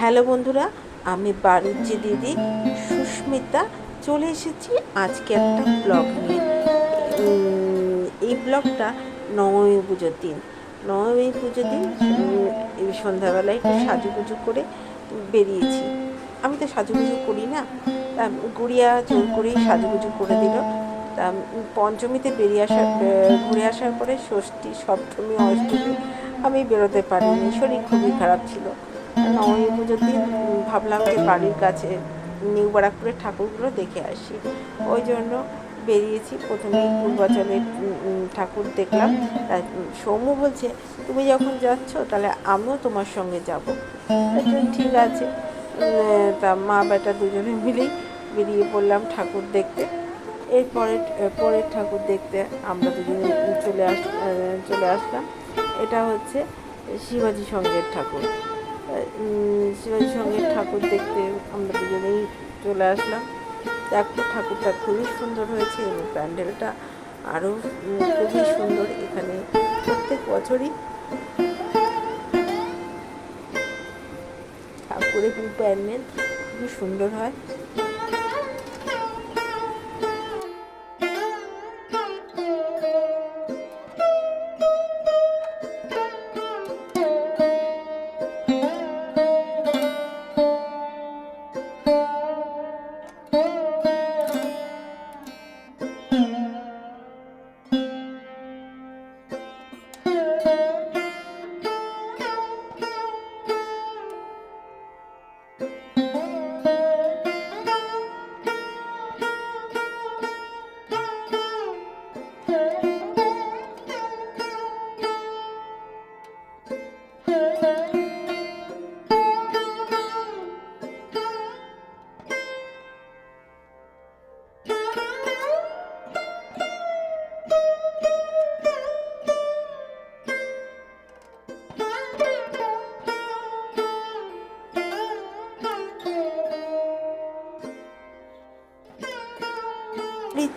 Hello বন্ধুরা, আমি বাড়ির দিদি, সুস্মিতা। চলে এসেছি আজকে একটা ব্লগ নিয়ে। এই ব্লগটা নবমী পুজোর দিন। নবমী পুজোর দিন এই সন্ধ্যাবেলায় একটু সাজুগুজু করে বেরিয়েছি। আমি তো সাজুগুজু করি না। তা গুড়িয়া জোর করেই সাজুগুজু করে দিল। তা পঞ্চমীতে বেরিয়ে আসার ঘুরে আসার পরে ষষ্ঠী, সপ্তমী, অষ্টমী আমি বেরোতে পারিনি। শরীর খুবই খারাপ ছিল। নবমী পুজোর দিন ভাবলাম যে বাড়ির কাছে নিউ বারাকপুরের ঠাকুরগুলো দেখে আসি। ওই জন্য বেরিয়েছি। প্রথমেই পূর্বাচলের ঠাকুর দেখলাম। সৌম্য বলছে, তুমি যখন যাচ্ছ, তাহলে আমিও তোমার সঙ্গে যাব। ঠিক আছে। তা মা বেটা দুজনে মিলেই বেরিয়ে পড়লাম ঠাকুর দেখতে। এরপরে, পরের ঠাকুর দেখতে আমরা দুজনে চলে আস, চলে আসলাম। এটা হচ্ছে শিবাজি সঙ্গের ঠাকুর। উম, সঙ্গে ঠাকুর দেখতে আমরা দুজনেই চলে আসলাম। দেখো ঠাকুরটা খুবই সুন্দর হয়েছে এবং প্যান্ডেলটা আরও খুবই সুন্দর এখানে প্রত্যেক বছরই। ঠাকুরের প্যান্ডেল খুবই সুন্দর হয়।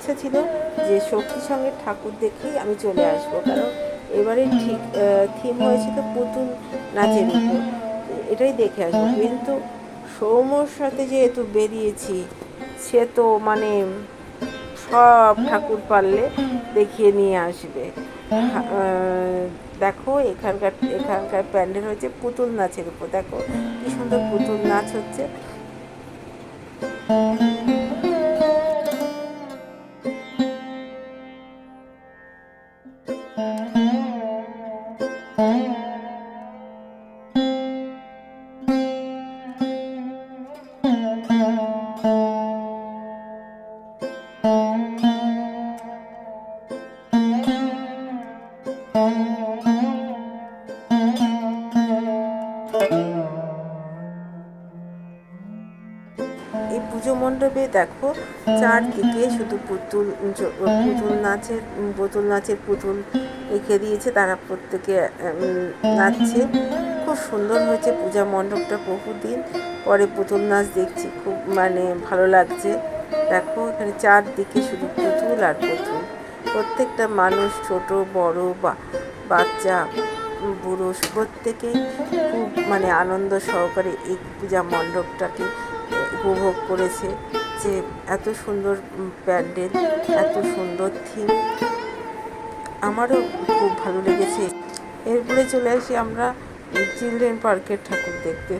ইচ্ছা ছিল যে শক্তি সঙ্গে ঠাকুর দেখেই আমি চলে আসব। কারণ এবারে ঠিক থিম হয়েছিল পুতুল নাচের উপর। এটাই দেখে আসব। কিন্তু সৌম্যর সাথে যেহেতু বেরিয়েছি, সে তো মানে সব ঠাকুর পারলে দেখিয়ে নিয়ে আসবে। দেখো, এখানকার এখানকার প্যান্ডেল হচ্ছে পুতুল নাচের উপর। দেখো, কি সুন্দর পুতুল নাচ হচ্ছে। মণ্ডপে দেখো চারদিকে শুধু পুতুল পুতুল নাচের পুতুল নাচের পুতুল রেখে দিয়েছে তারা প্রত্যেকে নাচছে। খুব সুন্দর হয়েছে পূজা মণ্ডপটা বহুদিন পরে পুতুল নাচ দেখছি, খুব মানে ভালো লাগছে। দেখো এখানে চারদিকে শুধু পুতুল আর পুতুল। প্রত্যেকটা মানুষ ছোট, বড়, বা, বাচ্চা বুড়ো প্রত্যেকেই খুব মানে আনন্দ সহকারে এই পূজা মণ্ডপটাকে উপভোগ করেছে যে এত সুন্দর প্যান্ডেল, এত সুন্দর থিম আমারও খুব ভালো লেগেছে। এরপরে চলে আসি আমরা চিলড্রেন পার্কের ঠাকুর দেখতে।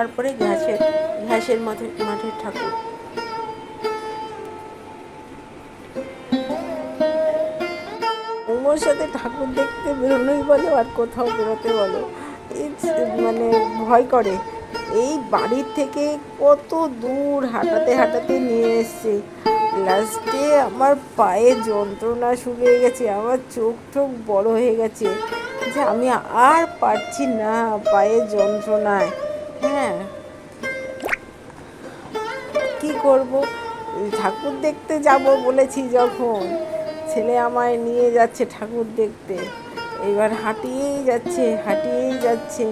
তারপরে ঘাসের ঘাসের মাঠে, মাঠের ঠাকুর। ওর সাথে ঠাকুর দেখতে বেরোনোই বলো আর কোথাও বেরোতে বলো মানে ভয় করে। এই বাড়ির থেকে কত দূর হাঁটাতে হাঁটাতে নিয়ে এসছে। লাস্টে আমার পায়ে যন্ত্রণা শুরু হয়ে গেছে, আমার চোখ টোক বড় হয়ে গেছে যে আমি আর পারছি না পায়ের যন্ত্রণায়। হ্যাঁ। কি করব? ঠাকুর দেখতে যাব বলেছি যখন। ছেলে আমায় নিয়ে যাচ্ছে ঠাকুর দেখতে। এবার হাঁটিয়েই যাচ্ছে হাঁটিয়েই যাচ্ছে।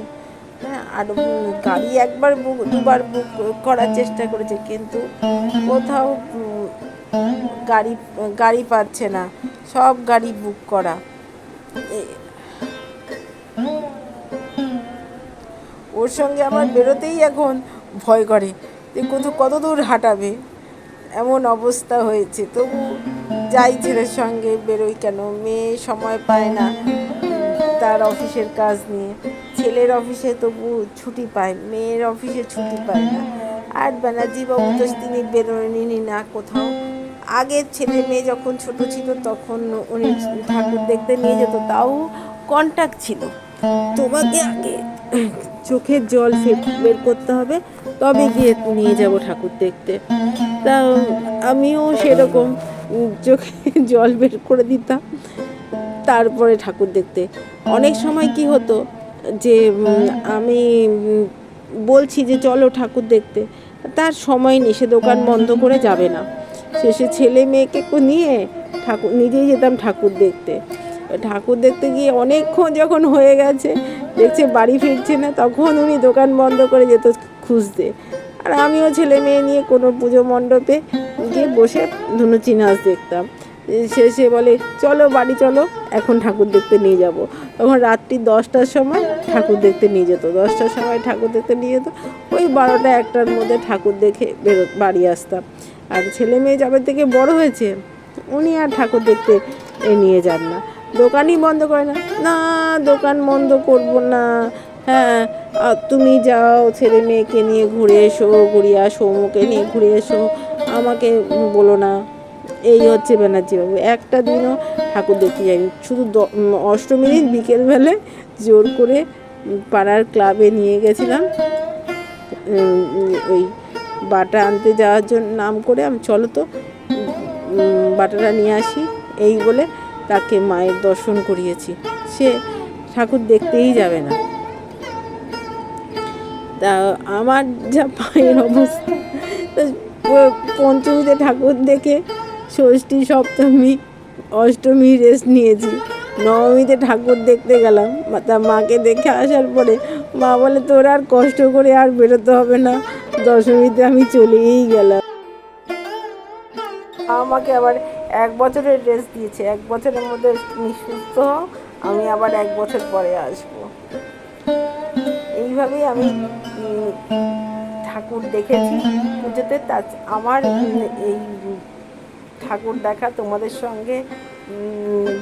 হ্যাঁ আর গাড়ি একবার বুক দুবার বুক করার চেষ্টা করেছে, কিন্তু কোথাও গাড়ি গাড়ি পাচ্ছে না। সব গাড়ি বুক করা। ওর সঙ্গে আমার বেরোতেই এখন ভয় করে যে কত কত দূর হাঁটাবে। এমন অবস্থা হয়েছে। তবু যাই ছেলের সঙ্গে বেরোই কেন? মেয়ে সময় পায় না তার অফিসের কাজ নিয়ে। ছেলের অফিসে তবু ছুটি পায়, মেয়ের অফিসে ছুটি পায় না। আর ব্যানার্জি বাবু তো তিনি বেরোয়নি না কোথাও। আগে ছেলে মেয়ে যখন ছোট ছিল তখন উনি ঠাকুর দেখতে নিয়ে যেত, তাও কন্ট্যাক্ট ছিল। তোমাকে আগে চোখের জল বের করতে হবে, তবে গিয়ে নিয়ে যাব ঠাকুর দেখতে। তা আমিও সেরকম চোখে জল বের করে দিতাম, তারপরে ঠাকুর দেখতে। অনেক সময় কি হতো যে আমি বলছি যে, চলো ঠাকুর দেখতে। তার সময় নেই সে দোকান বন্ধ করে যাবে না। শেষে ছেলে মেয়েকে নিয়ে ঠাকুর, নিজেই যেতাম ঠাকুর দেখতে। ঠাকুর দেখতে গিয়ে অনেকক্ষণ যখন হয়ে গেছে, দেখছে বাড়ি ফিরছে না, তখন উনি দোকান বন্ধ করে যেত খুঁজতে। আর আমিও ছেলে মেয়ে নিয়ে কোনো পুজো মণ্ডপে গিয়ে বসে ধুনুচি নাচ দেখতাম। শেষে বলে, চলো বাড়ি চলো, এখন ঠাকুর দেখতে নিয়ে যাব। তখন রাত্রি দশটার সময় ঠাকুর দেখতে নিয়ে যেত। দশটার সময় ঠাকুর দেখতে নিয়ে যেত। ওই বারোটা একটার মধ্যে ঠাকুর দেখে বেরো, বাড়ি আসতাম। আর ছেলে মেয়ে যাবে থেকে বড় হয়েছে, উনি আর ঠাকুর দেখতে এ নিয়ে যান না। দোকানই বন্ধ করে না না, দোকান বন্ধ করব না। হ্যাঁ তুমি যাও, ছেলে মেয়েকে নিয়ে ঘুরে এসো গুড়িয়া সৌমকে নিয়ে ঘুরে এসো। আমাকে বলো না। এই হচ্ছে ব্যানার্জি বাবু। একটা দিনও ঠাকুর দেখতে যাইনি শুধু অষ্টমীর দিন বিকেলবেলায় জোর করে পাড়ার ক্লাবে নিয়ে গেছিলাম। ওই বাটা আনতে যাওয়ার জন্য নাম করে আমি, চলো তো বাটাটা নিয়ে আসি। এই বলে তাকে মায়ের দর্শন করিয়েছি। সে ঠাকুর দেখতেই যাবে না। তা আমার যা পায়ের অবস্থা পঞ্চমীতে ঠাকুর দেখে ষষ্ঠী, সপ্তমী অষ্টমী রেস্ট নিয়েছি। নবমীতে ঠাকুর দেখতে গেলাম। তা মাকে দেখে আসার পরে মা বলে, তোর আর কষ্ট করে আর বেরোতে হবে না। দশমীতে আমি চলেই গেলাম। আমাকে আবার এক বছরের রেস্ট দিয়েছে। এক বছরের মধ্যে নিঃসুস্থ সুস্থ হও, আমি আবার এক বছর পরে আসব। এইভাবেই আমি ঠাকুর দেখেছি পুজোতে। তা, আমার এই ঠাকুর দেখা তোমাদের সঙ্গে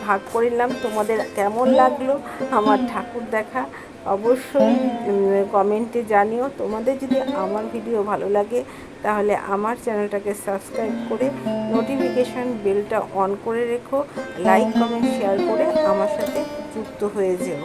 ভাগ করিলাম তোমাদের কেমন লাগল আমার ঠাকুর দেখা? অবশ্যই কমেন্টে জানিও। তোমাদের যদি আমার ভিডিও ভালো লাগে, তাহলে আমার চ্যানেলটাকে সাবস্ক্রাইব করে নোটিফিকেশান বেলটা অন করে রেখো। লাইক কমেন্ট শেয়ার করে আমার সাথে যুক্ত হয়ে যেও।